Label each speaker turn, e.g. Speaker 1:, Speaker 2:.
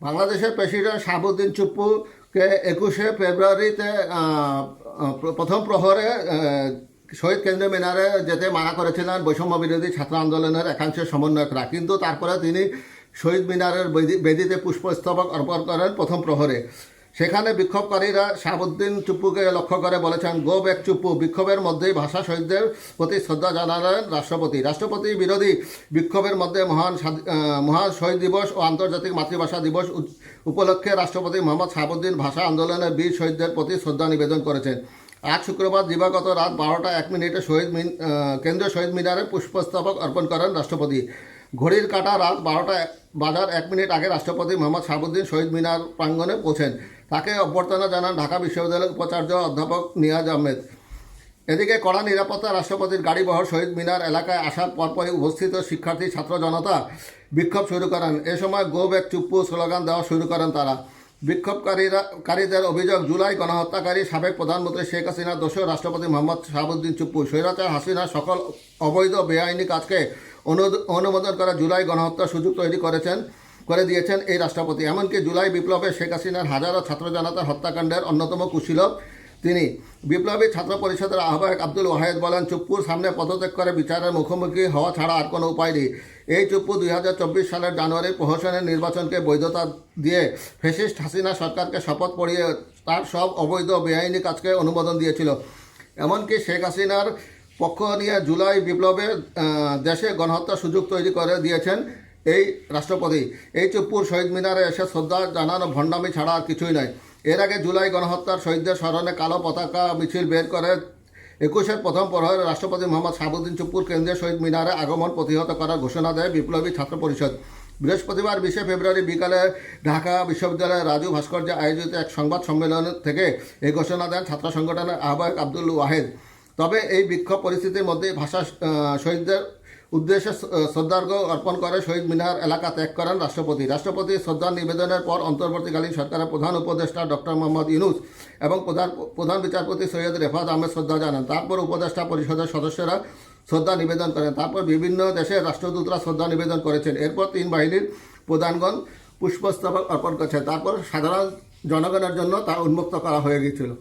Speaker 1: বাংলাদেশের প্রেসিডেন্ট শাহাবুদ্দিন চুপ্পুকে একুশে ফেব্রুয়ারিতে প্রথম প্রহরে শহীদ কেন্দ্রীয় মিনারে যেতে মানা করেছিলেন বৈষম্য বিরোধী ছাত্র আন্দোলনের একাংশের সমন্বয়করা। কিন্তু তারপরে তিনি শহীদ মিনারের বেদিতে পুষ্পস্তবক অর্পণ করেন প্রথম প্রহরে। সেখানে বিক্ষোভকারীরা শাহাবুদ্দিন চুপ্পুকে লক্ষ্য করে বলেছেন, গো ব্যাক চুপ্পু বিক্ষোভের মধ্যেই ভাষা শহীদদের প্রতি শ্রদ্ধা জানালেন রাষ্ট্রপতি। রাষ্ট্রপতি বিরোধী বিক্ষোভের মধ্যে মহান মহান শহীদ দিবস ও আন্তর্জাতিক মাতৃভাষা দিবস উপলক্ষে রাষ্ট্রপতি মোহাম্মদ শাহাবুদ্দিন ভাষা আন্দোলনের বীর শহীদদের প্রতি শ্রদ্ধা নিবেদন করেছেন। আজ শুক্রবার দিবাগত রাত বারোটা এক মিনিটে শহীদ মিন কেন্দ্রীয় শহীদ মিনারে পুষ্পস্তবক অর্পণ করেন রাষ্ট্রপতি। ঘড়ির কাটা রাত বারোটা বাজার এক মিনিট আগে রাষ্ট্রপতি মোহাম্মদ শাহাবুদ্দিন শহীদ মিনার প্রাঙ্গণে পৌঁছেন। তাকে অভ্যর্থনা জানান ঢাকা বিশ্ববিদ্যালয়ের উপাচার্য অধ্যাপক নিয়াজ আহমেদ। এদিকে কড়া নিরাপত্তা রাষ্ট্রপতির গাড়িবহর শহীদ মিনার এলাকায় আসার পরপরই উপস্থিত শিক্ষার্থী, ছাত্র জনতা বিক্ষোভ শুরু করেন। এ সময় গো ব্যাক চুপ্পু স্লোগান দেওয়া শুরু করেন তারা। বিক্ষোভকারীরা কারীদের অভিযোগ, জুলাই গণহত্যাকারী সাবেক প্রধানমন্ত্রী শেখ হাসিনা দোষর রাষ্ট্রপতি মোহাম্মদ শাহাবুদ্দিন চুপ্পু, স্বৈরাচার হাসিনা সকল অবৈধ বেআইনি কাজকে অনু- অনুমোদন করা জুলাই গণহত্যার সুযোগ তৈরি করেছেন। করে দিয়েছেন এই রাষ্ট্রপতি। এমনকি জুলাই বিপ্লবে শেখ হাসিনার হাজারো ছাত্র জনতার হত্যাকাণ্ডের অন্যতম কুশীলভ তিনি। বিপ্লবী ছাত্র পরিষদের আহ্বায়ক আব্দুল ওয়াহেদ বলেন, চুপ্পুর সামনে পদত্যাগ করে বিচারের মুখোমুখি হওয়া ছাড়া আর কোনো উপায় নেই। এই চুপ্পু দুই হাজার চব্বিশ সালের জানুয়ারি প্রহসনের নির্বাচনকে বৈধতা দিয়ে ফেসিস্ট হাসিনা সরকারকে শপথ পড়িয়ে তার সব অবৈধ, বেআইনি কাজকে অনুমোদন দিয়েছিল। এমনকি শেখ হাসিনার পক্ষ নিয়ে জুলাই বিপ্লবে দেশে গণহত্যার সুযোগ তৈরি করে দিয়েছেন এই রাষ্ট্রপতি, এই চুপ্পুর শহীদ মিনারে এসে শ্রদ্ধা জানানো, ভণ্ডামি ছাড়া আর কিছুই নয় এর আগে জুলাই গণহত্যার শহীদদের স্মরণে কালো পতাকা, মিছিল বের করে একুশের প্রথম প্রহরে রাষ্ট্রপতি মোহাম্মদ শাহাবুদ্দিন চুপ্পুর কেন্দ্রীয় শহীদ মিনারে আগমন প্রতিহত করার ঘোষণা দেয় বিপ্লবী ছাত্র পরিষদ। বৃহস্পতিবার বিশে ফেব্রুয়ারি বিকালে ঢাকা বিশ্ববিদ্যালয়ের রাজু ভাস্কর্যে আয়োজিত এক সংবাদ সম্মেলন থেকে এই ঘোষণা দেন ছাত্র সংগঠনের আহ্বায়ক আব্দুল ওয়াহেদ। তবে এই বিক্ষোভ পরিস্থিতির মধ্যে ভাষা শহীদদের উদ্দেশ্যে শ- শ্রদ্ধার্ঘ্য অর্পণ করে শহীদ মিনার এলাকা ত্যাগ করেন রাষ্ট্রপতি। রাষ্ট্রপতি শ্রদ্ধা নিবেদনের পর অন্তর্বর্তীকালীন সরকারের প্রধান উপদেষ্টা ডক্টর মোহাম্মদ ইউনুস এবং প্রধান প্রধান বিচারপতি সৈয়দ রেফাত আহমেদ শ্রদ্ধা জানান। তারপর উপদেষ্টা পরিষদের সদস্যরা শ্রদ্ধা নিবেদন করেন। তারপর বিভিন্ন দেশের রাষ্ট্রদূতরা শ্রদ্ধা নিবেদন করেছেন। এরপর তিন বাহিনীর প্রধানগণ পুষ্পস্তবক অর্পণ করেছেন। তারপর সাধারণ জনগণের জন্য তা উন্মুক্ত করা হয়ে গিয়েছিল।